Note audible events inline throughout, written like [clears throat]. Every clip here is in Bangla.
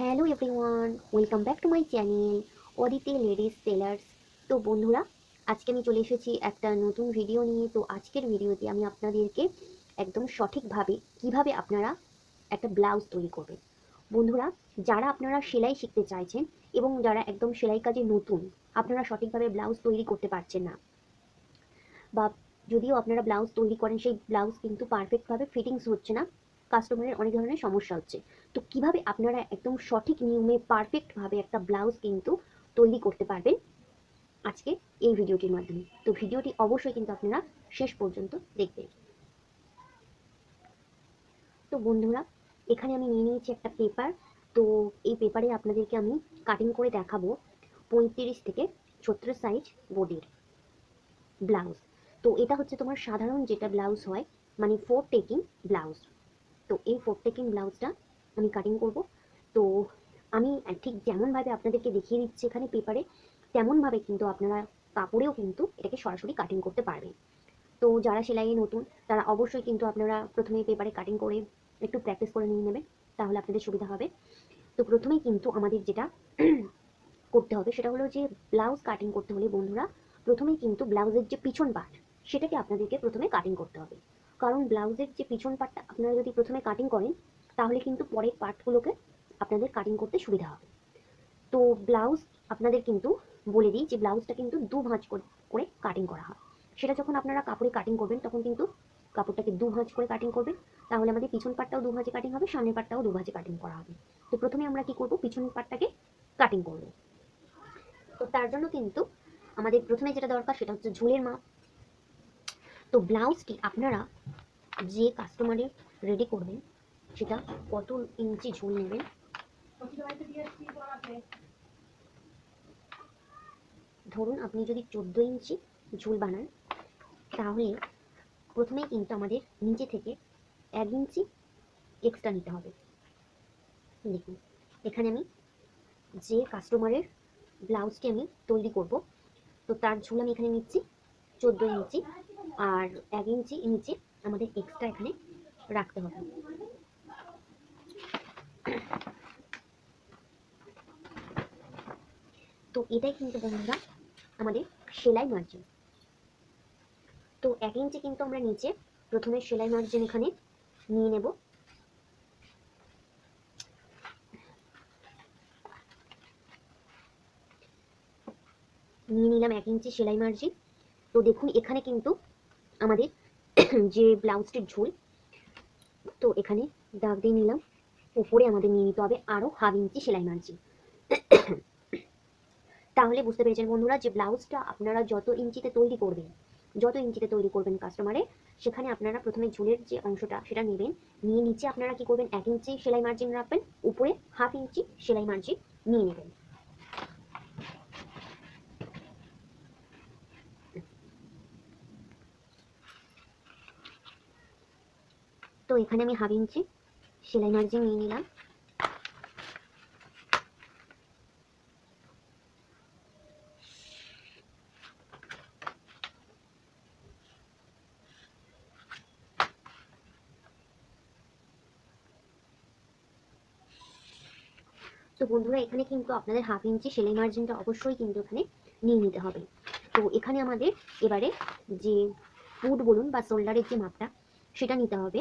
Hello everyone welcome back to my channel Aditi ladies tailors তো বন্ধুরা, আজকে আমি চলে এসেছি একটা নতুন ভিডিও নিয়ে। তো আজকের ভিডিওতে আমি আপনাদেরকে একদম সঠিকভাবে কীভাবে আপনারা একটা ব্লাউজ তৈরি করবেন। বন্ধুরা, যারা আপনারা সেলাই শিখতে চাইছেন এবং যারা একদম সেলাই কাজে নতুন, আপনারা সঠিকভাবে ব্লাউজ তৈরি করতে পারছেন না। বা যদিও আপনারা ব্লাউজ তৈরি করেন, সেই ব্লাউজ কিন্তু পারফেক্টভাবে ফিটিংস হচ্ছে না। কাস্টমারের অনেক ধরনের সমস্যা হচ্ছে। তো কীভাবে আপনারা একদম সঠিক নিয়মে পারফেক্টভাবে একটা ব্লাউজ কিন্তু তৈরি করতে পারবেন আজকে এই ভিডিওটির মাধ্যমে? তো ভিডিওটি অবশ্যই কিন্তু আপনারা শেষ পর্যন্ত দেখবেন। তো বন্ধুরা, এখানে আমি নিয়ে নিয়েছি একটা পেপার তো এই পেপারে আপনাদেরকে আমি কাটিং করে দেখাবো পঁয়ত্রিশ থেকে ছত্রিশ সাইজ বোর্ডের ব্লাউজ তো এটা হচ্ছে তোমার সাধারণ যেটা ব্লাউজ হয় মানে ফোর টেকিং ব্লাউজ তো এই ফোর টেকিং ব্লাউজটা আমি কাটিং করব। তো আমি ঠিক যেমনভাবে আপনাদেরকে দেখিয়ে দিচ্ছি এখানে পেপারে তেমনভাবে কিন্তু আপনারা কাপড়েও কিন্তু এটাকে সরাসরি কাটিং করতে পারবেন। তো যারা সেলাইয়ে নতুন, তারা অবশ্যই কিন্তু আপনারা প্রথমে পেপারে কাটিং করে একটু প্র্যাকটিস করে নিয়ে নেবেন, তাহলে আপনাদের সুবিধা হবে। তো প্রথমেই কিন্তু আমাদের যেটা [clears throat] করতে হবে, সেটা হলো যে ব্লাউজ কাটিং করতে হলে বন্ধুরা, প্রথমেই কিন্তু ব্লাউজের যে পিছন পার্ট সেটাকে আপনাদেরকে প্রথমে কাটিং করতে হবে। কারণ ব্লাউজের যে পিছন পার্টটা আপনারা যদি প্রথমে কাটিং করেন, তাহলে কিন্তু পরের পার্টগুলোকে আপনাদের কাটিং করতে সুবিধা হবে। তো ব্লাউজ আপনাদের কিন্তু বলে দিই যে ব্লাউজটা কিন্তু দু ভাঁজ করে কাটিং করা হয়। সেটা যখন আপনারা কাপড়ে কাটিং করবেন, তখন কিন্তু কাপড়টাকে দু ভাঁজ করে কাটিং করবেন। তাহলে আমাদের পিছন পাটটাও দু ভাঁজে কাটিং হবে, সামনের পাটটাও দু ভাঁজে কাটিং করা হবে। তো প্রথমে আমরা কি করব? পিছন পাটটাকে কাটিং করব। তো তার জন্য কিন্তু আমাদের প্রথমে যেটা দরকার, সেটা হচ্ছে ঝুলের মাপ। তো ব্লাউজটি আপনারা যে কাস্টমারের রেডি করবেন, সেটা কত ইঞ্চি ঝুল নেবেন? ধরুন আপনি যদি চোদ্দ ইঞ্চি ঝুল বানান, তাহলে প্রথমে কিন্তু আমাদের নিচে থেকে এক ইঞ্চি এক্সট্রা নিতে হবে। দেখুন, এখানে আমি যে কাস্টমারের ব্লাউজটি আমি তৈরি করব, তো তার ঝুল আমি এখানে নিচ্ছি, চোদ্দ ইঞ্চি আর এক ইঞ্চি নিচে আমাদের এক্সট্রা এখানে রাখতে হবে। তো এটাই কিন্তু বন্ধুরা আমাদের সেলাই মার্জিন তো এক ইঞ্চি কিন্তু আমরা নিচে প্রথমে সেলাই মার্জিন এখানে নিয়ে নেব। নিয়ে নিলাম এক ইঞ্চি সেলাই মার্জিন তো দেখুন এখানে কিন্তু আমাদের যে ব্লাউজটির ঝুল, তো এখানে দাগ দিয়ে নিলাম। উপরে আমাদের নিয়ে নিতে হবে আরও হাফ ইঞ্চি সেলাই মার্জিন। তাহলে বুঝতে পেরেছেন বন্ধুরা যে ব্লাউজটা আপনারা যত ইঞ্চিতে তৈরি করবেন, যত ইঞ্চিতে তৈরি করবেন কাস্টমারে সেখানে আপনারা প্রথমে ঝুলের যে অংশটা সেটা নেবেন। নিয়ে নিচে আপনারা কি করবেন, এক ইঞ্চি সেলাই মার্জিন রাখবেন, উপরে হাফ ইঞ্চি সেলাই মার্জিন নিয়ে নেবেন। তো এখানে আমি হাফ ইঞ্চি সেলাই মার্জিন নিয়ে নিলাম। তো বন্ধুরা, এখানে কিন্তু আপনাদের হাফ ইঞ্চি সেলাই মার্জিনটা অবশ্যই কিন্তু এখানে নিয়ে নিতে হবে। তো এখানে আমাদের এবারে যে ফুট বলুন বা শোল্ডারের যে মাপটা, সেটা নিতে হবে।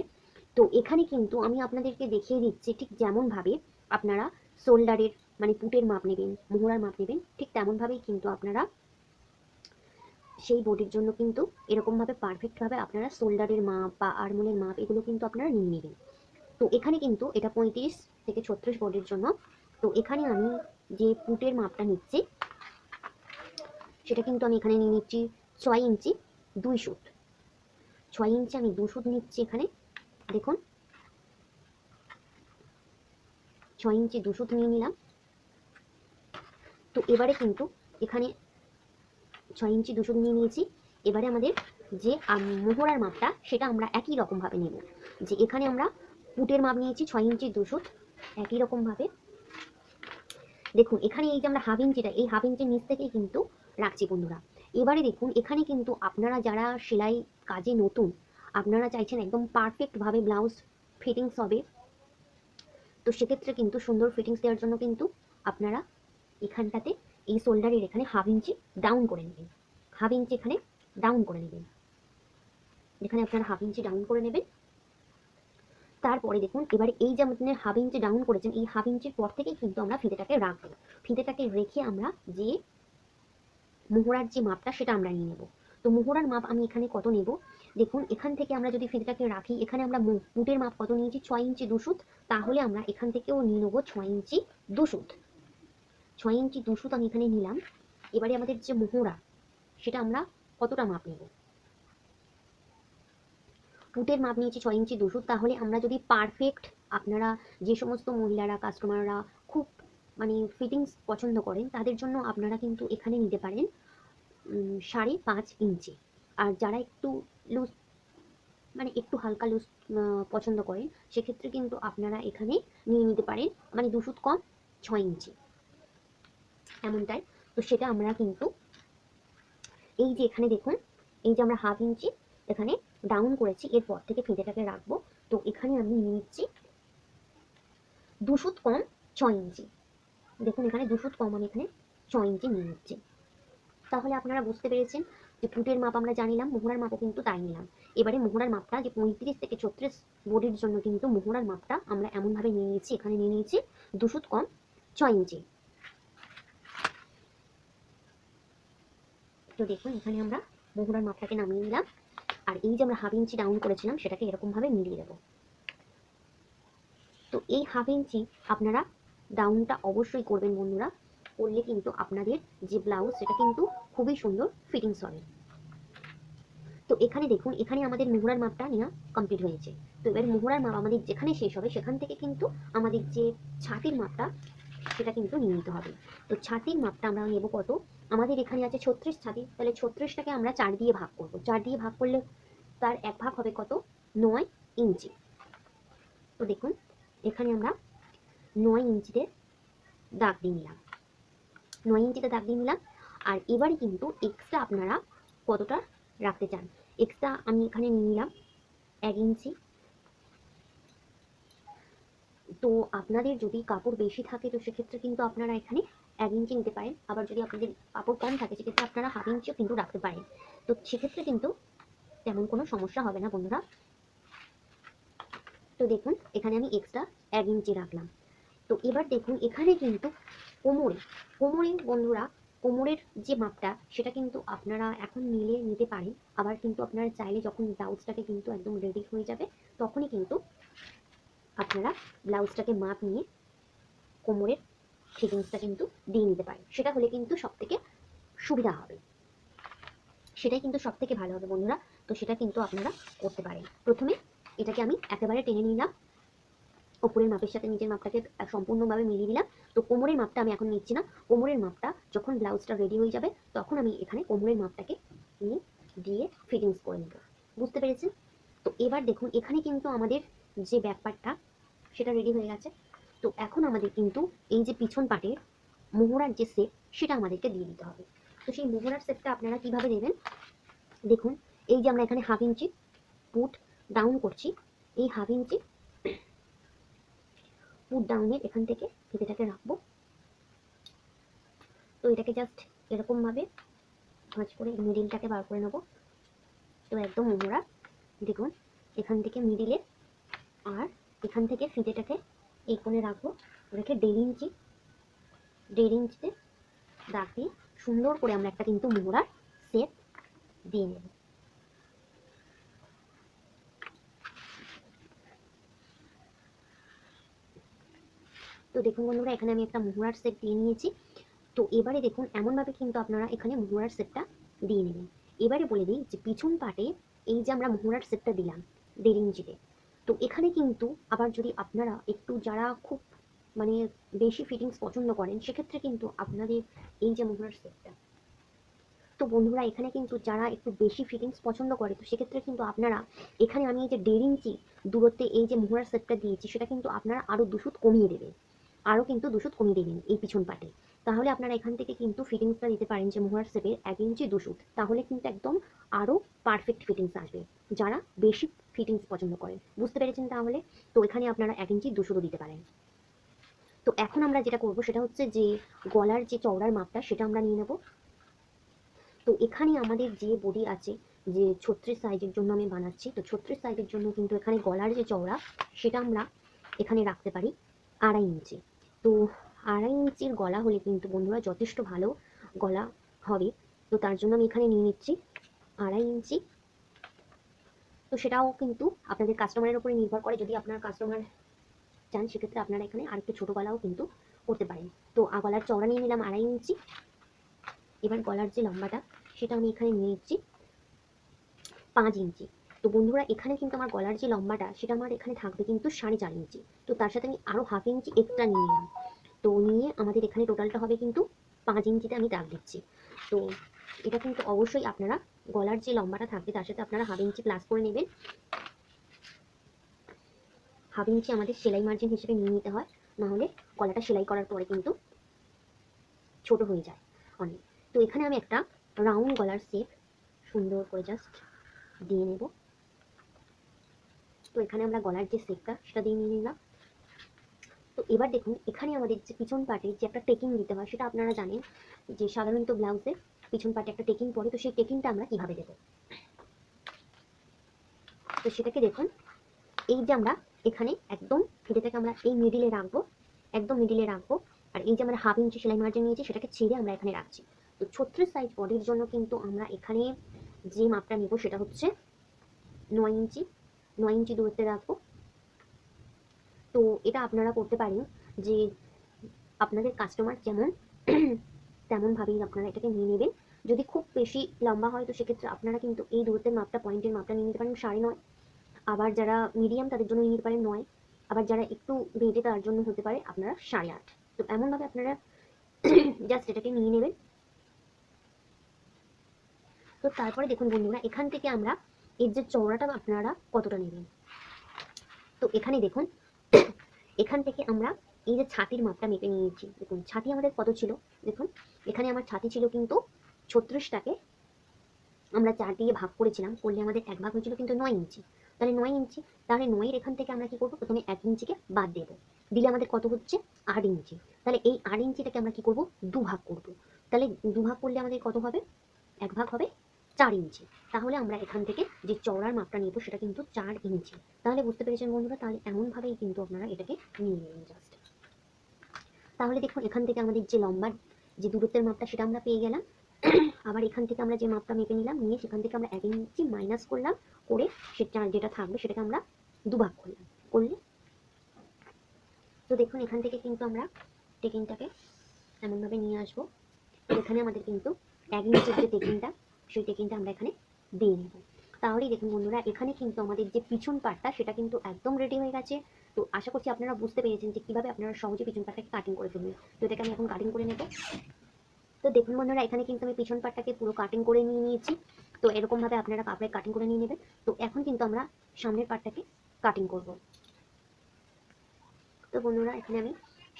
তো এখানে কিন্তু আমি আপনাদেরকে দেখিয়ে দিচ্ছি ঠিক যেমনভাবে আপনারা শোল্ডারের মানে পুটের মাপ নেবেন, মোহরার মাপ নেবেন, ঠিক তেমনভাবেই কিন্তু আপনারা সেই বডির জন্য কিন্তু এরকমভাবে পারফেক্টভাবে আপনারা শোল্ডারের মাপ বা আরমোলের মাপ এগুলো কিন্তু আপনারা নিয়ে নেবেন। তো এখানে কিন্তু এটা পঁয়ত্রিশ থেকে ছত্রিশ বডির জন্য। তো এখানে আমি যে পুটের মাপটা নিচ্ছি, সেটা কিন্তু আমি এখানে নিয়ে নিচ্ছি ছয় ইঞ্চি দুই সুট ছয় ইঞ্চি আমি দু সুট নিচ্ছি এখানে। দেখুন। ছয় ইঞ্চি দু সুত নিয়ে নিলাম। তো এবারে কিন্তু এখানে ছয় ইঞ্চি দুশো নিয়ে নিয়েছি। এবারে আমাদের যে মোহরার মাপটা, সেটা আমরা একই রকমভাবে নেব। যে এখানে আমরা পুটের মাপ নিয়েছি, ছয় ইঞ্চি দুশো, একই রকমভাবে। দেখুন, এখানে এই যে আমরা হাফ ইঞ্চিটা, এই হাফ ইঞ্চির নিচ থেকেই কিন্তু রাখছি বন্ধুরা। এবারে দেখুন, এখানে কিন্তু আপনারা যারা সেলাই কাজে নতুন আপনারা চাইছেন একদম পারফেক্টভাবে ব্লাউজ ফিটিংস হবে। তো সেক্ষেত্রে কিন্তু সুন্দর ফিটিংস দেওয়ার জন্য কিন্তু আপনারা এখানটাতে এই শোল্ডারের এখানে হাফ ইঞ্চি ডাউন করে নেবেন। হাফ ইঞ্চি এখানে ডাউন করে নেবেন। এখানে আপনারা হাফ ইঞ্চি ডাউন করে নেবেন। তারপরে দেখুন, এবারে এই যে আপনি হাফ ইঞ্চি ডাউন করেছেন, এই হাফ ইঞ্চির পর থেকেই কিন্তু আমরা ফিতেটাকে রাখব। ফিতেটাকে রেখে আমরা যে মোহরার যে মাপটা, সেটা আমরা নিয়ে নেব। তো মোহরার মাপ আমি এখানে কত নেব? দেখুন, এখান থেকে আমরা যদি ফিতেটাকে রাখি, এখানে আমরা বুটের মাপ কত নিয়েছি? ছয় ইঞ্চি দুশুত তাহলে আমরা এখান থেকেও নিয়ে নেব ছয় ইঞ্চি দুশুত ছয় ইঞ্চি দুশুত আমি এখানে নিলাম। এবারে আমাদের যে মোহরা, সেটা আমরা কতটা মাপ নেব? পুটের মাপ নিয়েছি ছয় ইঞ্চি দুশো তাহলে আমরা যদি পারফেক্ট আপনারা যে সমস্ত মহিলারা কাস্টমাররা খুব মানে ফিটিংস পছন্দ করেন, তাদের জন্য আপনারা কিন্তু এখানে নিতে পারেন সাড়ে পাঁচ ইঞ্চি। আর যারা একটু লুজ মানে একটু হালকা লুজ পছন্দ করেন, সেক্ষেত্রে কিন্তু আপনারা এখানে নিয়ে নিতে পারেন মানে দুশুত কম ছয় ইঞ্চি। এমনটাই। তো সেটা আমরা কিন্তু এই যে এখানে দেখুন, এই যে আমরা হাফ ইঞ্চি এখানে ডাউন করেছি, এরপর থেকে ফিতেটাকে রাখব। তো এখানে আমি নিয়ে নিচ্ছি দুশুত কম ছয় ইঞ্চি। দেখুন, এখানে দুশুত কম আমি এখানে ছয় ইঞ্চি নিয়ে নিচ্ছি। তাহলে আপনারা বুঝতে পেরেছেন যে ফুটের মাপ আমরা জানিলাম, মোহরার মাপও কিন্তু তাই নিলাম। এবারে মোহরার মাপটা যে পঁয়ত্রিশ থেকে ছত্রিশ বডির জন্য কিন্তু মোহরার মাপটা আমরা এমনভাবে নিয়ে নিয়েছি, এখানে নিয়ে নিয়েছি দুশুত কম ছয় ইঞ্চি। তো দেখুন, এখানে আমরা মোহরার মাপটাকে নামিয়ে নিলাম। আর এই যে আমরা হাফ ইঞ্চি ডাউন করেছিলাম, সেটাকে এরকমভাবে মিলিয়ে দেবো। তো এই হাফ ইঞ্চি আপনারা ডাউনটা অবশ্যই করবেন বন্ধুরা, করলে কিন্তু আপনাদের যে ব্লাউজ সেটা কিন্তু খুবই সুন্দর ফিটিংস হবে। তো এখানে দেখুন, এখানে আমাদের মোহরার মাপটা নেওয়া কমপ্লিট হয়েছে। তো এবার মোহরার মাপ আমাদের যেখানে শেষ হবে, সেখান থেকে কিন্তু আমাদের যে ছাতির মাপটা, সেটা কিন্তু নিয়ে নিতে হবে। তো ছাতির মাপটা আমরা নেব কত? আমাদের এখানে আছে ছত্রিশ ছাতি তাহলে ছত্রিশটাকে আমরা চার দিয়ে ভাগ করব। চার দিয়ে ভাগ করলে তার এক ভাগ হবে কত? নয় ইঞ্চি। তো দেখুন, এখানে আমরা নয় ইঞ্চিতে দাগ দিয়ে নিলাম। নয় ইঞ্চিতে দাগ দিয়ে নিলাম। আর এবারে কিন্তু এক্সট্রা আপনারা কতটা রাখতে চান। এক্সট্রা আমি এখানে নিয়ে নিলাম এক ইঞ্চি। তো আপনাদের যদি কাপড় বেশি থাকে, তো সেক্ষেত্রে কিন্তু আপনারা এখানে এক ইঞ্চি নিতে পারেন। আবার যদি আপনাদের কাপড় কম থাকে, সেক্ষেত্রে আপনারা হাফ ইঞ্চিও কিন্তু রাখতে পারেন। তো সেক্ষেত্রে কিন্তু তেমন কোনো সমস্যা হবে না বন্ধুরা। তো দেখুন, এখানে আমি এক্সট্রা এক ইঞ্চি রাখলাম। তো এবার দেখুন, এখানে কিন্তু কোমরে কোমরে বন্ধুরা কোমরের যে মাপটা, সেটা কিন্তু আপনারা এখন নিলে নিতে পারেন। আবার কিন্তু আপনারা চাইলে যখন ব্লাউজটাকে কিন্তু একদম রেডি হয়ে যাবে, তখনই কিন্তু আপনারা ব্লাউজটাকে মাপ নিয়ে কোমরের ফিটিংসটা কিন্তু দিয়ে নিতে পারেন। সেটা হলে কিন্তু সব থেকে সুবিধা হবে। সেটাই কিন্তু সব থেকে ভালো হবে বন্ধুরা। তো সেটা কিন্তু আপনারা করতে পারেন। প্রথমে এটাকে আমি একেবারে টেনে নিলাম। ওপরের মাপের সাথে নিচের মাপটাকে সম্পূর্ণভাবে মিলিয়ে দিলাম। তো কোমরের মাপটা আমি এখন নিচ্ছি না। কোমরের মাপটা যখন ব্লাউজটা রেডি হয়ে যাবে, তখন আমি এখানে কোমরের মাপটাকে নিয়ে দিয়ে ফিটিংস করে নেব। বুঝতে পেরেছেন? তো এবার দেখুন, এখানে কিন্তু আমাদের যে ব্যাপারটা, সেটা রেডি হয়ে গেছে। তো এখন আমাদের কিন্তু এই যে পিছন পাটের মোহরার যে সেট সেটা আমাদেরকে দিয়ে দিতে হবে। তো সেই মোহরার সেটটা আপনারা কীভাবে দেবেন দেখুন, এই যে আমরা এখানে হাফ ইঞ্চি পুট ডাউন করছি। এই হাফ ইঞ্চি পুট ডাউনের এখান থেকে ফিতেটাকে রাখব। তো এটাকে জাস্ট এরকমভাবে ভাঁজ করে মিডিলটাকে বার করে নেব। তো একদম মোহরা দেখুন, এখান থেকে মিডিলে আর এখান থেকে ফিতেটাকে এই কোণে রাখব। রেখে দেড় ইঞ্চি, দেড় ইঞ্চিতে দিয়ে সুন্দর করে আমরা একটা কিন্তু মোহরার সেট দিয়ে নেব। তো দেখুন বন্ধুরা, এখানে আমি একটা মোহরার সেট দিয়ে নিয়েছি। তো এবারে দেখুন, এমনভাবে কিন্তু আপনারা এখানে মোহরার সেটটা দিয়ে নেবেন। এবারে বলে দিই যে পিছন পাটে এই যে আমরা মোহরার সেটটা দিলাম, দেড় ইঞ্চিতে তো এখানে কিন্তু আবার যদি আপনারা একটু যারা খুব মানে বেশি ফিটিংস পছন্দ করেন, সেক্ষেত্রে কিন্তু আপনাদের এই যে মোহরার সেটটা তো বন্ধুরা, এখানে কিন্তু যারা একটু বেশি ফিটিংস পছন্দ করে, তো সেক্ষেত্রে কিন্তু আপনারা এখানে আমি এই যে দেড় ইঞ্চি দূরত্বে এই যে মোহরার সেটটা দিয়েছি, সেটা কিন্তু আপনারা আরও দুশুত কমিয়ে দেবেন। আরও কিন্তু দুশুত কমিয়ে দেবেন এই পিছন পাটে। তাহলে আপনারা এখান থেকে কিন্তু ফিটিংসটা দিতে পারেন যে মোহরার সেপের এক ইঞ্চি দুশুত তাহলে কিন্তু একদম আরও পারফেক্ট ফিটিংস আসবে। যারা বেশি ফিটিংস পছন্দ করেন। বুঝতে পেরেছেন তাহলে? তো এখানে আপনারা এক ইঞ্চি দুশুতও দিতে পারেন। তো এখন আমরা যেটা করব সেটা হচ্ছে যে গলার যে চওড়ার মাপটা সেটা আমরা নিয়ে নেব। তো এখানে আমাদের যে বডি আছে, যে ছত্রিশ সাইজের জন্য আমি বানাচ্ছি, তো ছত্রিশ সাইজের জন্য কিন্তু এখানে গলার যে চওড়া, সেটা আমরা এখানে রাখতে পারি আড়াই ইঞ্চি। তো আড়াই ইঞ্চির গলা হলে কিন্তু বন্ধুরা যথেষ্ট ভালো গলা হবে। তো তার জন্য আমি এখানে নিয়ে নিচ্ছি আড়াই ইঞ্চি। তো সেটাও কিন্তু আপনাদের কাস্টমারের উপরে নির্ভর করে। যদি আপনার কাস্টমার চান, সেক্ষেত্রে আপনারা এখানে আরেকটু ছোটো গলাও কিন্তু করতে পারেন। তো গলার চওড়া নিয়ে নিলাম আড়াই ইঞ্চি। এবার গলার যে লম্বাটা, সেটা আমি এখানে নিয়ে নিচ্ছি পাঁচ ইঞ্চি। তো বন্ধুরা, এখানে কিন্তু আমার গলার যে লম্বাটা, সেটা আমার এখানে থাকবে কিন্তু সাড়ে চার ইঞ্চি। তো তার সাথে আমি আরও হাফ ইঞ্চি এক্সট্রা নিয়ে নিলাম। তো নিয়ে আমাদের এখানে টোটালটা হবে কিন্তু পাঁচ ইঞ্চিতে আমি দাগ দিচ্ছি। তো এটা কিন্তু অবশ্যই আপনারা গলার যে লম্বাটা থাকবে, তার সাথে আপনারা হাফ ইঞ্চি প্লাস করে নেবেন। হাফ ইঞ্চি আমাদের সেলাই মার্জিন হিসেবে নিয়ে নিতে হয়, নাহলে গলাটা সেলাই করার পরে কিন্তু ছোট হয়ে যায় অনেক। তো এখানে আমি একটা রাউন্ড গলার শেপ সুন্দর করে জাস্ট দিয়ে নেব। তো এখানে আমরা গলার যে শেপটা সেটা দিয়ে নিয়ে নিলাম। তো এবার দেখুন, এখানে আমাদের যে পিছন পার্টে যে একটা টেকিং দিতে হয়, সেটা আপনারা জানেন যে সাধারণত ব্লাউজে পিছন পার্টে একটা টেকিং পড়ে তো সেই টেকিংটা আমরা কীভাবে দেবো? তো সেটাকে দেখুন, এই যে আমরা এখানে একদম ফিতেটাকে আমরা এই মিডিলে রাখব, একদম মিডিলে রাখব, আর এই যে আমরা হাফ ইঞ্চি সেলাই মার্জিন নিয়েছি, সেটাকে ছেড়ে আমরা এখানে রাখছি। তো ছত্রিশ সাইজ বডির জন্য কিন্তু আমরা এখানে যে মাপটা নেব, সেটা হচ্ছে নয় ইঞ্চি নয় ইঞ্চি দূরত্বে রাখব। তো এটা আপনারা করতে পারেন যে আপনাদের কাস্টমার যেমন, তেমনভাবেই আপনারা এটাকে নিয়ে নেবেন। যদি খুব বেশি লম্বা হয় তো সেক্ষেত্রে আপনারা কিন্তু এই দূরত্বের মাপটা পয়েন্টের মাপটা নিয়ে নিতে পারেন সাড়ে নয়। আবার যারা মিডিয়াম তাদের জন্য নিয়ে নিতে পারেন নয়। আবার যারা একটু বেটে তার জন্য হতে পারে আপনারা সাড়ে আট। তো এমনভাবে আপনারা জাস্ট এটাকে নিয়ে নেবেন। তো তারপরে দেখুন বন্ধুরা, এখান থেকে আমরা এর যে চওড়াটা আপনারা কতটা নেবেন? তো এখানে দেখুন, এখান থেকে আমরা এই যে ছাতির মাপটা মেপে নিয়েছি। দেখুন, ছাতি আমাদের কত ছিল? দেখুন, এখানে আমার ছাতি ছিল কিন্তু ছত্রিশটাকে আমরা চার দিয়ে ভাগ করেছিলাম, করলে আমাদের এক ভাগ হয়েছিল কিন্তু নয় ইঞ্চি। তাহলে নয় ইঞ্চি, তাহলে নয়ের এখান থেকে আমরা কি করব? প্রথমে এক ইঞ্চিকে বাদ দেবো। দিলে আমাদের কত হচ্ছে? আট ইঞ্চি। তাহলে এই আট ইঞ্চিটাকে আমরা কি করব? দু ভাগ করব। তাহলে দু ভাগ করলে আমাদের কত হবে? এক ভাগ হবে চার ইঞ্চি। তাহলে আমরা এখান থেকে যে চওড়ার মাপটা নেব সেটা কিন্তু চার ইঞ্চি। তাহলে বুঝতে পেরেছেন বন্ধুরা? তাহলে এমনভাবেই কিন্তু আপনারা এটাকে নিয়ে নেবেন জাস্ট তাহলে দেখুন, এখান থেকে আমাদের যে লম্বার, যে দূরত্বের মাপটা, সেটা আমরা পেয়ে গেলাম। [clears throat] আবার এখান থেকে আমরা যে মাপটা মেপে নিলাম, নিয়ে সেখান থেকে আমরা এক ইঞ্চি মাইনাস করলাম, করে সেটা যেটা থাকবে, সেটাকে আমরা দুভাগ করলাম। করলে? তো দেখুন, এখান থেকে কিন্তু আমরা টেকিংটাকে এমনভাবে নিয়ে আসব। এখানে আমাদের কিন্তু এক ইঞ্চির যে টেকিংটা সেই কিন্তু আমরা এখানে দিয়ে নেব। তাহলেই দেখুন বন্ধুরা, এখানে কিন্তু আমাদের যে পিছন পাটটা সেটা কিন্তু একদম রেডি হয়ে গেছে। তো আশা করছি আপনারা বুঝতে পেরেছেন যে কীভাবে আপনারা সহজে পিছন পাটটাকে কাটিং করে ফেলবেন। তো এটাকে আমি এখন কাটিং করে নেব। তো দেখুন বন্ধুরা, এখানে কিন্তু আমি পিছন পাটটাকে পুরো কাটিং করে নিয়ে নিয়েছি। তো এরকমভাবে আপনারা কাপড়ে কাটিং করে নিয়ে নেবেন। তো এখন কিন্তু আমরা সামনের পাটটাকে কাটিং করব। তো বন্ধুরা, এখানে আমি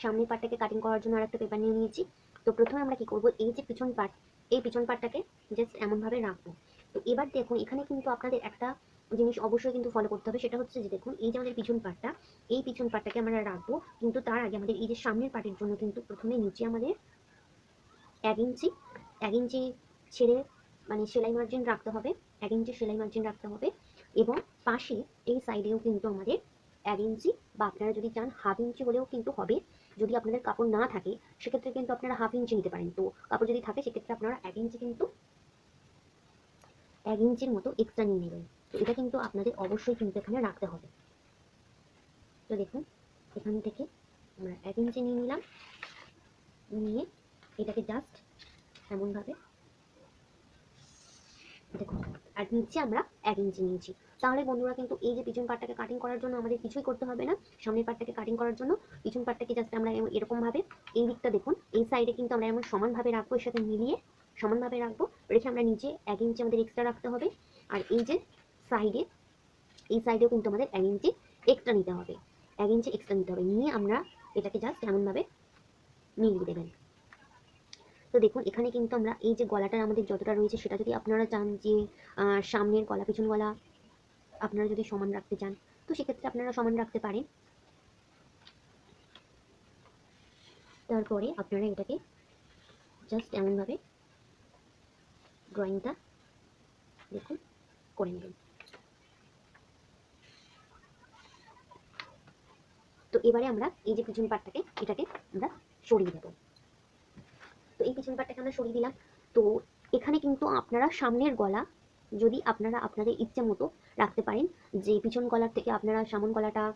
সামনের পাটটাকে কাটিং করার জন্য আরেকটা পেপার নিয়ে নিয়েছি। তো প্রথমে আমরা কি করব, এই যে পিছন পাট এই পিছন পাটটাকে জাস্ট এমনভাবে রাখব। তো এবার দেখুন, এখানে কিন্তু আপনাদের একটা জিনিস অবশ্যই কিন্তু ফলো করতে হবে, সেটা হচ্ছে যে দেখুন, এই যে আমাদের পিছন পাটটা, এই পিছন পাটটাকে আমরা রাখব, কিন্তু তার আগে আমাদের এই যে সামনের পাটের জন্য কিন্তু প্রথমে নিচে আমাদের এক ইঞ্চি এক ইঞ্চি ছেড়ে মানে সেলাই মার্জিন রাখতে হবে, এক ইঞ্চি সেলাই মার্জিন রাখতে হবে, এবং পাশে এই সাইডেও কিন্তু আমাদের এক ইঞ্চি, বা আপনারা যদি চান হাফ ইঞ্চি হলেও কিন্তু হবে যদি আপনাদের কাপড় না থাকে, সেক্ষেত্রে কিন্তু আপনারা হাফ ইঞ্চি নিতে পারেন। তো কাপড় যদি থাকে, সেক্ষেত্রে আপনারা এক ইঞ্চি কিন্তু এক ইঞ্চির মতো এক্সট্রা নিয়ে নেবেন। তো এটা কিন্তু আপনাদের অবশ্যই কিন্তু এখানে রাখতে হবে। তো দেখুন, এখান থেকে আমরা এক ইঞ্চি নিয়ে নিলাম। নিয়ে এটাকে জাস্ট এমনভাবে দেখুন আর নিচে আমরা এক ইঞ্চি নিয়েছি। তাহলে বন্ধুরা কিন্তু এই যে পিছন পাটটাকে কাটিং করার জন্য আমাদের কিছুই করতে হবে না। সামনের পাটটাকে কাটিং করার জন্য পিছন পাটটাকে জাস্ট আমরা এরকমভাবে এই দিকটা দেখুন, এই সাইডে কিন্তু আমরা এমন সমানভাবে রাখব, এর সাথে মিলিয়ে সমানভাবে রাখব। রেখে আমরা নিচে এক ইঞ্চি আমাদের এক্সট্রা রাখতে হবে। আর এই যে সাইডে এই সাইডেও কিন্তু আমাদের এক ইঞ্চি এক্সট্রা নিতে হবে। এক ইঞ্চি এক্সট্রা নিতে হবে। নিয়ে আমরা এটাকে জাস্ট এমনভাবে মিলিয়ে দেবেন। তো দেখুন, এখানে কিন্তু আমরা এই যে গলাটা আমাদের যতটা রয়েছে সেটা যদি আপনারা চান যে সামনের গলা, পিছন গলা আপনারা যদি সমান রাখতে চান, তো সেক্ষেত্রে আপনারা সমান রাখতে পারেন। তারপরে আপনারা এটাকে জাস্ট এমনভাবে ড্রয়িংটা দেখুন, করে নেবেন তো এবারে আমরা এই যে পিছন পাটটাকে, এটাকে আমরা সরিয়ে দেবো। তো এই পিছন পাটটাকে আমরা সরিয়ে দিলাম। তো এখানে কিন্তু আপনারা সামনের গলা যদি আপনারা আপনাদের ইচ্ছে মতো রাখতে পারেন যে পিছন গলার থেকে আপনারা সামন গলাটা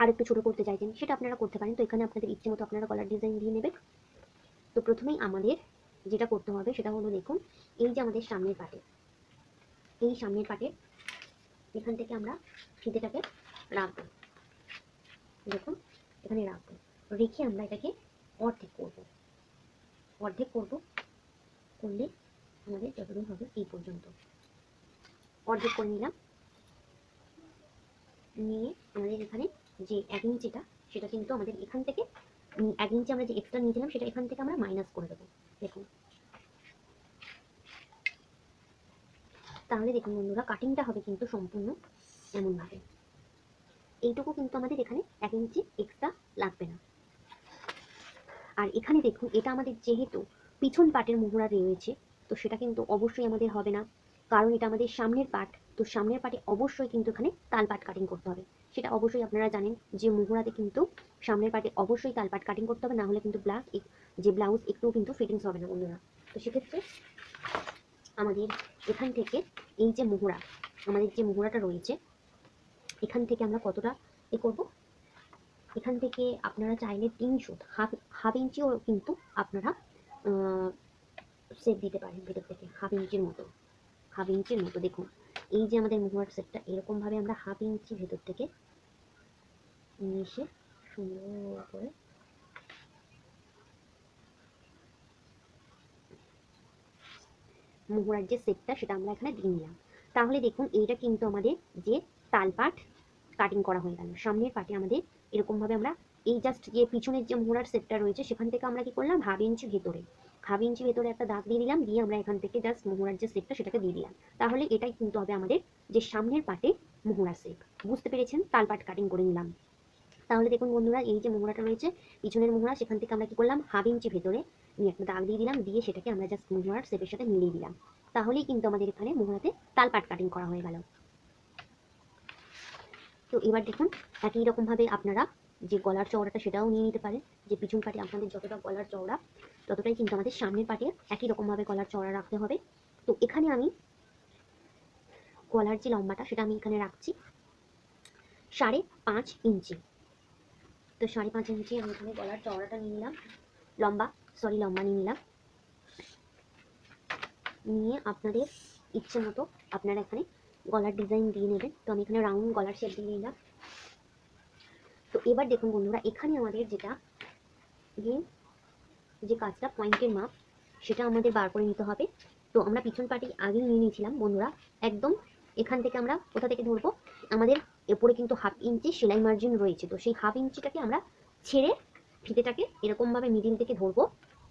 আর একটু ছোটো করতে চাইছেন, সেটা আপনারা করতে পারেন। তো এখানে আপনাদের ইচ্ছে মতো আপনারা গলার ডিজাইন দিয়ে নেবেন। তো প্রথমেই আমাদের যেটা করতে হবে, সেটা হলো দেখুন, এই যে আমাদের সামনের পাটে, এই সামনের পাটে এখান থেকে আমরা ফিতেটাকে রাখব। দেখুন, এখানে রাখব। রেখে আমরা এটাকে অর্ধেক করব। অর্ধেক করব করলে আমাদের যতদূর হবে এই পর্যন্ত। অর্ধেক করে নিলাম। নিয়ে আমাদের এখানে যে এক ইঞ্চিটা, সেটা কিন্তু আমাদের এখান থেকে এক ইঞ্চি আমরা যে এক্সট্রা নিয়েছিলাম, সেটা এখান থেকে আমরা মাইনাস করে দেবো। দেখুন। তাহলে দেখুন বন্ধুরা কাটিংটা হবে কিন্তু সম্পূর্ণ এমনভাবে। এইটুকু কিন্তু আমাদের এখানে এক ইঞ্চি এক্সট্রা লাগবে না। আর এখানে দেখুন, এটা আমাদের যেহেতু পিছন পাটের মোহরা রয়েছে, তো সেটা কিন্তু অবশ্যই আমাদের হবে না। কারণ এটা আমাদের সামনের পাট তো সামনের পাটে অবশ্যই কিন্তু এখানে তাল পাট কাটিং করতে হবে। সেটা অবশ্যই আপনারা জানেন যে মুহুরাতে কিন্তু সামনের পাটে অবশ্যই তাল পাট কাটিং করতে হবে, না হলে কিন্তু ব্লাউজ যে ব্লাউজ একটুও কিন্তু ফিটিংস হবে না বন্ধুরা। তো সেক্ষেত্রে আমাদের এখান থেকে এই যে মোহরা, আমাদের যে মোহরাটা রয়েছে, এখান থেকে আমরা কতটা এ করব? এখান থেকে আপনারা চাইলে তিন তিনশো, হাফ হাফ ইঞ্চিও কিন্তু আপনারা সেট দিতে পারেন ভেতর থেকে, হাফ ইঞ্চির মতো। হাফ ইঞ্চির মতো, দেখুন। এই যে আমাদের মোহরার সেটটা এরকমভাবে আমরা হাফ ইঞ্চি ভেতর থেকে নিয়ে এসে সুন্দর করে মোহরার যে সেটটা সেটা আমরা এখানে দিয়ে নিলাম তাহলে দেখুন, এইটা কিন্তু আমাদের যে তালপাট কাটিং করা হয়ে গেল। সামনের পাটে আমাদের এরকমভাবে আমরা এই জাস্ট যে পিছনের যে মোহরার সেটটা রয়েছে, সেখান থেকে আমরা কি করলাম হাফ ইঞ্চি ভেতরে। হাফ ইঞ্চি ভেতরে একটা দাগ দিয়ে দিলাম, দিয়ে আমরা এখান থেকে জাস্ট মোহরার যে সেটটা সেটাকে দিয়ে দিলাম। তাহলে এটাই কিন্তু হবে আমাদের যে সামনের পাটে মোহরা সেট বুঝতে পেরেছেন? তালপাট কাটিং করে নিলাম। তাহলে দেখুন বন্ধুরা, এই যে মোহরাটা রয়েছে, পিছনের মোহরা, সেখান থেকে আমরা কি করলাম? হাফ ইঞ্চি ভেতরে নিয়ে একটা দাগ দিয়ে দিলাম, দিয়ে সেটাকে আমরা জাস্ট মোহরার সেটের সাথে মিলিয়ে দিলাম। তাহলেই কিন্তু আমাদের এখানে মোহরাতে তালপাট কাটিং করা হয়ে গেল। তো এবার দেখুন, একই রকমভাবে আপনারা যে গলার চওড়াটা সেটাও নিয়ে নিতে পারেন। যে পিছন পাটে আপনাদের যতটা গলার চওড়া ততটাই কিন্তু আমাদের সামনের পাটে একই রকমভাবে গলার চওড়া রাখতে হবে। তো এখানে আমি গলার যে লম্বাটা, সেটা আমি এখানে রাখছি সাড়ে পাঁচ ইঞ্চি। তো সাড়ে পাঁচ ইঞ্চি আমি এখানে গলার চওড়াটা নিয়ে নিলাম। লম্বা সরি লম্বা নিয়ে নিলাম। নিয়ে আপনাদের ইচ্ছে মতো আপনারা এখানে গলার ডিজাইন দিয়ে নেবেন। তো আমি এখানে রাউন্ড গলার শেপ দিয়ে নিলাম। তো এবার দেখুন বন্ধুরা, এখানে আমাদের যেটা যে যে কাজটা পয়েন্টের মাপ, সেটা আমাদের বার করে নিতে হবে। তো আমরা পিছন পাটি আগেই নিয়ে নিয়েছিলাম, বন্ধুরা। একদম এখান থেকে আমরা কোথা থেকে ধরবো? আমাদের এরপরে কিন্তু হাফ ইঞ্চি সেলাই মার্জিন রয়েছে। তো সেই হাফ ইঞ্চিটাকে আমরা ছেড়ে ফিতেটাকে এরকমভাবে মিডিল থেকে ধরবো।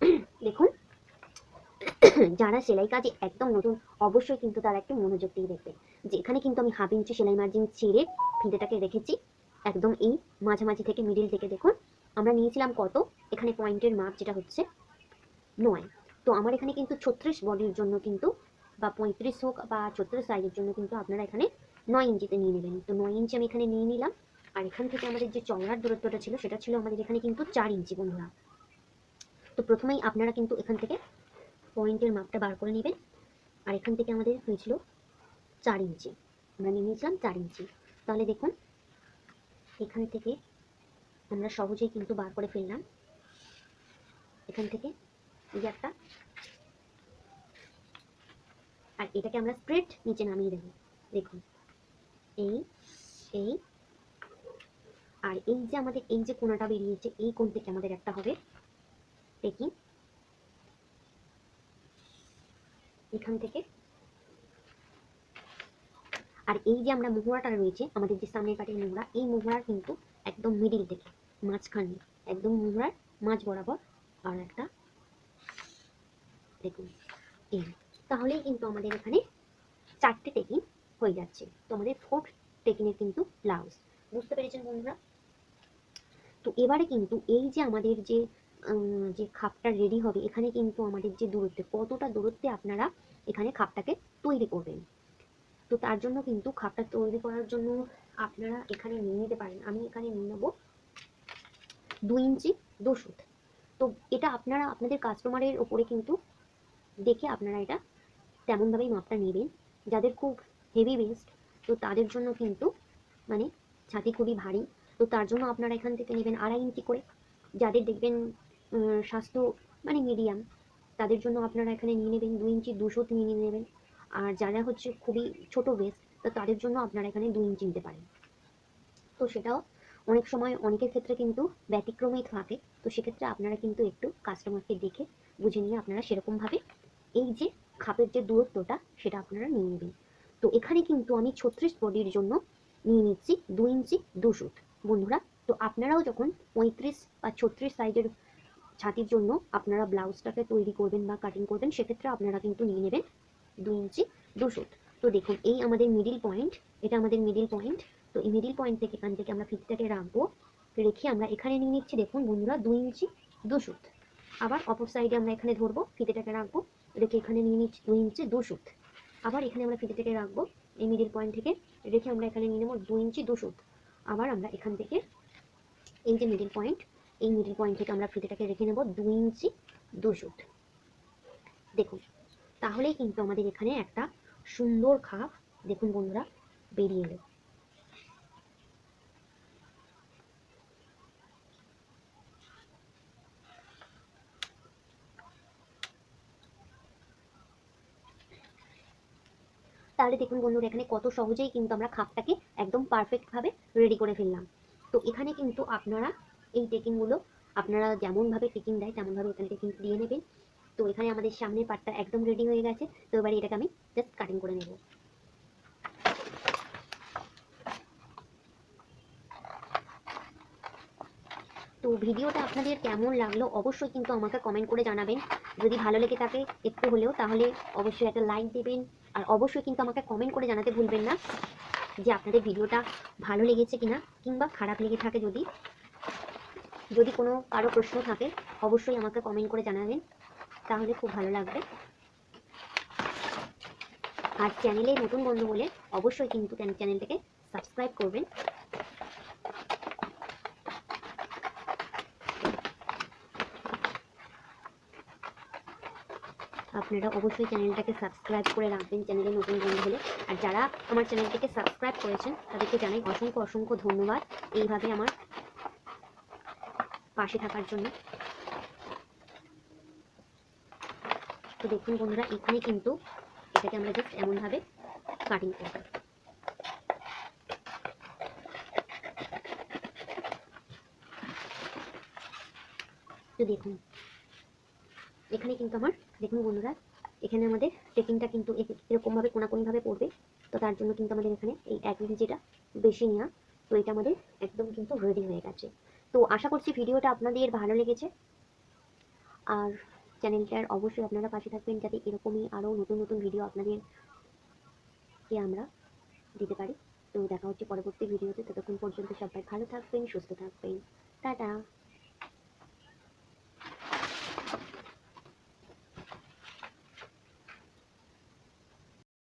[clears throat] দেখুন, [clears throat] যারা সেলাই কাজে একদম নতুন, অবশ্যই কিন্তু তারা একটু মনোযোগ দিয়ে দেখবে যে এখানে কিন্তু আমি হাফ ইঞ্চি সেলাই মার্জিন ছেড়ে ফিতেটাকে রেখেছি। একদম এই মাঝামাঝি থেকে মিডিল থেকে দেখুন, আমরা নিয়েছিলাম কত? এখানে পয়েন্টের মাপ যেটা হচ্ছে নয়। তো আমার এখানে কিন্তু ছত্রিশ বডির জন্য কিন্তু বা পঁয়ত্রিশ হোক বা ছত্রিশ সাইজের জন্য কিন্তু আপনারা এখানে নয় ইঞ্চিতে নিয়ে নেবেন। তো নয় ইঞ্চি আমি এখানে নিয়ে নিলাম। আর এখান থেকে আমাদের যে চওড়ার দূরত্বটা ছিল সেটা ছিল আমাদের এখানে কিন্তু চার ইঞ্চি বন্ধুরা। তো প্রথমেই আপনারা কিন্তু এখান থেকে পয়েন্টের মাপটা বার করে নেবেন। আর এখান থেকে আমাদের হয়েছিল চার ইঞ্চি। আমরা নিয়ে নিয়েছিলাম চার ইঞ্চি। তাহলে দেখুন, এখান থেকে আমরা সহজেই কিন্তু বার করে ফেললাম। এখান থেকে, এই যে একটা। আর এটাকে আমরা স্ট্রেট নিচে নামিয়ে দেবো। দেখুন, এই এই, আর এই যে আমাদের, এই যে কোনাটা বেরিয়েছে, এই কোণ থেকে আমাদের একটা হবে। দেখি। এখান থেকে। আর এই যে আমরা মোহরাটা রয়েছে, আমাদের যে সামনের পাটের মোহরা এই মোহরার কিন্তু একদম মিডিল থেকে মাঝখানে, একদম মোহরার মাঝ বরাবর আর একটা। দেখুন, এই তাহলেই কিন্তু আমাদের এখানে চারটে টেকিং হয়ে যাচ্ছে। তো আমাদের ফোর্থ টেকিংয়ের কিন্তু ব্লাউজ বুঝতে পেরেছেন বন্ধুরা? তো এবারে কিন্তু এই যে আমাদের যে যে খাপটা রেডি হবে, এখানে কিন্তু আমাদের যে দূরত্বে, কতটা দূরত্বে আপনারা এখানে খাপটাকে তৈরি করবেন? তো তার জন্য কিন্তু খাপটা তৈরি করার জন্য আপনারা এখানে নিয়ে নিতে পারেন। আমি এখানে নিয়ে নেব দুই ইঞ্চি দু সুত তো এটা আপনারা, আপনাদের কাস্টমারের ওপরে কিন্তু দেখে আপনারা এটা তেমনভাবেই মাপটা নেবেন। যাদের খুব হেভি বেস্ট তো তাদের জন্য কিন্তু মানে ছাতি খুবই ভারী। তো তার জন্য আপনারা এখান থেকে নেবেন আড়াই ইঞ্চি করে। যাদের দেখবেন স্বাস্থ্য মানে মিডিয়াম তাদের জন্য আপনারা এখানে নিয়ে নেবেন দুই ইঞ্চি, দুশো নিয়ে নেবেন। আর যারা হচ্ছে খুবই ছোট বেস্ট তো তাদের জন্য আপনারা এখানে দুই ইঞ্চি নিতে পারেন। তো সেটাও অনেক সময় অনেকের ক্ষেত্রে কিন্তু ব্যতিক্রমেই থাকে। তো সেক্ষেত্রে আপনারা কিন্তু একটু কাস্টমারকে দেখে বুঝে নিয়ে আপনারা সেরকমভাবে এই যে খাপের যে দূরত্বটা সেটা আপনারা নিয়ে নেবেন। তো এখানে কিন্তু আমি ছত্রিশ বডির জন্য নিয়ে নিচ্ছি দু ইঞ্চি দু সুত। বন্ধুরা, তো আপনারাও যখন পঁয়ত্রিশ বা ছত্রিশ সাইজের ছাতির জন্য আপনারা ব্লাউজটাকে তৈরি করবেন বা কাটিং করবেন, সেক্ষেত্রে আপনারা কিন্তু নিয়ে নেবেন দু ইঞ্চি দু সুত। তো দেখুন, এই আমাদের মিডিল পয়েন্ট এটা আমাদের মিডিল পয়েন্ট তো এই মিডিল পয়েন্ট থেকে এখান থেকে আমরা ফিতটাকে রাখব। রেখে আমরা এখানে নিয়ে নিচ্ছি, দেখুন বন্ধুরা দু ইঞ্চি দু সুত। আবার অপর সাইডে আমরা এখানে ধরবো, ফিতেটাকে রাখব, রেখে এখানে নিয়ে নিচ্ছি দু ইঞ্চি দু সুত। আবার এখানে আমরা ফিতেটাকে রাখব, এই মিডিল পয়েন্ট থেকে রেখে আমরা এখানে নিয়ে নেব দু ইঞ্চি দু সুত। আবার আমরা এখান থেকে এই যে মিডিল পয়েন্ট এই মিডিল পয়েন্ট থেকে আমরা ফিতেটাকে রেখে নেব দু ইঞ্চি দু সুত। দেখুন, তাহলেই কিন্তু আমাদের এখানে একটা সুন্দর খাপ, দেখুন বন্ধুরা, বেরিয়ে এলো। তাহলে দেখুন বন্ধুরা, এখানে কত সহজেই কিন্তু আমরা খাপটাকে একদম পারফেক্টভাবে রেডি করে ফেললাম। তো এখানে কিন্তু আপনারা এই টেকিংগুলো আপনারা যেমনভাবে টেকিং দেয়, তেমনভাবে এখানে টেকিং দিয়ে নেবেন। তো এখানে আমাদের সামনের পার্টটা একদম রেডি হয়ে গেছে। তো এবারে এটাকে আমি জাস্ট কাটিং করে নেব। তো ভিডিওটা আপনাদের কেমন লাগল অবশ্যই কিন্তু আমাকে কমেন্ট করে জানাবেন। যদি ভালো লেগে থাকে একটু হলেও, তাহলে অবশ্যই একটা লাইক দেবেন। আর অবশ্যই কিন্তু আমাকে কমেন্ট করে জানাতে ভুলবেন না যে আপনাদের ভিডিওটা ভালো লেগেছে কিনা, কিংবা খারাপ লেগে থাকে যদি। যদি কোনো কারও প্রশ্ন থাকে, অবশ্যই আমাকে কমেন্ট করে জানাবেন। তাহলে খুব ভালো লাগবে। আর চ্যানেলে নতুন বন্ধু বলে অবশ্যই কিন্তু চ্যানেলটাকে সাবস্ক্রাইব করবেন। আপনারা অবশ্যই চ্যানেলটাকে সাবস্ক্রাইব করে রাখবেন, চ্যানেলে নতুন বন্ধু হলে। আর যারা আমার চ্যানেলটিকে সাবস্ক্রাইব করেছেন, তাদেরকে জানাই অসংখ্য অসংখ্য ধন্যবাদ এইভাবে আমার পাশে থাকার জন্য। তো দেখুন বন্ধুরা, এখানে কিন্তু এটাকে আমরা জাস্ট এমনভাবে কাটিং করব। তো দেখুন এখানে কিন্তু আমার, দেখুন বন্ধুরা, এখানে আমাদের টেকিংটা কিন্তু এরকমভাবে কোনাকুনিভাবে পড়বে। তো তার জন্য কিন্তু আমাদের এখানে এই এক ইঞ্চিটা বেশি নেওয়া তো এটা আমাদের একদম কিন্তু রেডি হয়ে গেছে। তো আশা করছি ভিডিওটা আপনাদের ভালো লেগেছে। আর চ্যানেলটার অবশ্যই আপনারা পাশে থাকবেন, যাতে এরকমই আরও নতুন নতুন ভিডিও আপনাদের কে আমরা দিতে পারি। তো দেখা হচ্ছে পরবর্তী ভিডিওতে ততক্ষণ পর্যন্ত সবাই ভালো থাকবেন, সুস্থ থাকবেন। টাটা!